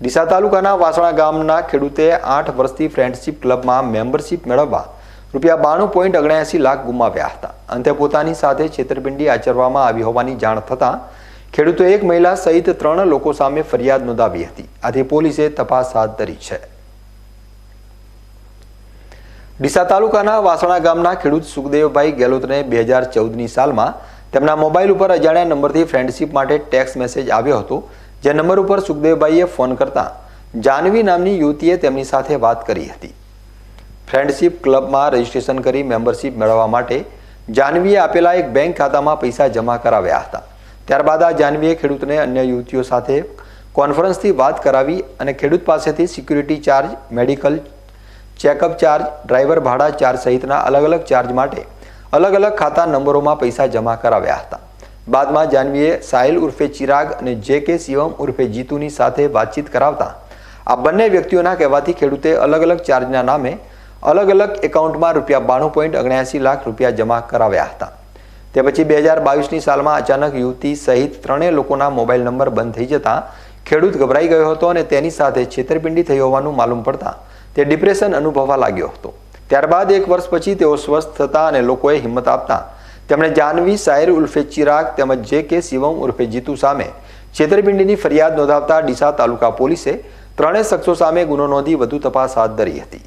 ડીસા તાલુકાના વાસણા ગામના ખેડૂતે આઠ વર્ષથી ફ્રેન્ડશીપ ક્લબમાં મેમ્બરશીપ મેળવવા રૂપિયા બાણું પોઈન્ટ અગણ્યાસી લાખ ગુમાવ્યા હતા. અંતે પોતાની સાથે છેતરપિંડી આચરવામાં આવી હોવાની જાણ થતાં ખેડૂતો એક મહિલા સહિત ત્રણ લોકો સામે ફરિયાદ નોંધાવી હતી. આથી પોલીસે તપાસ હાથ ધરી છે. ડીસા તાલુકાના વાસણા ગામના ખેડૂત સુખદેવભાઈ ગેલોતને બે હજાર ચૌદની સાલમાં તેમના મોબાઈલ ઉપર અજાણ્યા નંબરથી ફ્રેન્ડશીપ માટે ટેક્સ મેસેજ આવ્યો હતો. જે નંબર ઉપર સુખદેવભાઈએ ફોન કરતા જાનવી નામની યુવતીએ તેમની સાથે વાત કરી હતી. ફ્રેન્ડશીપ ક્લબમાં રજીસ્ટ્રેશન કરી મેમ્બરશીપ મેળવવા માટે જાનવીએ આપેલા એક બેંક ખાતામાં પૈસા જમા કરાવ્યા હતા. ત્યારબાદ આ જાનવીએ ખેડૂતને અન્ય યુવતીઓ સાથે કોન્ફરન્સથી વાત કરાવી અને ખેડૂત પાસેથી security charge, medical checkup charge, driver ભાડા ચાર્જ સહિતના અલગ અલગ ચાર્જ માટે અલગ અલગ ખાતા નંબરોમાં પૈસા જમા કરાવ્યા હતા. બાદમાં જાનવીએ સાહિલ ઉર્ફે ચિરાગ અને જે કે શિવમ ઉર્ફે જીતુની સાથે વાતચીત કરાવતા આ બંને વ્યક્તિઓના કહેવાથી ખેડૂતે અલગ અલગ ચાર્જના નામે અલગ અલગ એકાઉન્ટમાં રૂપિયા બાણું પોઈન્ટ અગણ્યાસી લાખ રૂપિયા જમા કરાવ્યા હતા. તે પછી બે હજાર બાવીસની સાલમાં અચાનક યુવતી સહિત ત્રણેય લોકોના મોબાઈલ નંબર બંધ થઈ જતા ખેડૂત ગભરાઈ ગયો હતો અને તેની સાથે છેતરપિંડી થઈ હોવાનું માલુમ પડતા તે ડિપ્રેશન અનુભવવા લાગ્યો હતો. ત્યારબાદ એક વર્ષ પછી તેઓ સ્વસ્થ થતા અને લોકોએ હિંમત આપતા તેમણે જાનવી સાયર ઉર્ફે ચિરાગ તેમજ જે કે શિવમ ઉર્ફે જીતુ સામે છેતરપિંડીની ફરિયાદ નોંધાવતા ડીસા તાલુકા પોલીસે ત્રણેય શખ્સો સામે ગુનો નોંધી વધુ તપાસ હાથ ધરી હતી.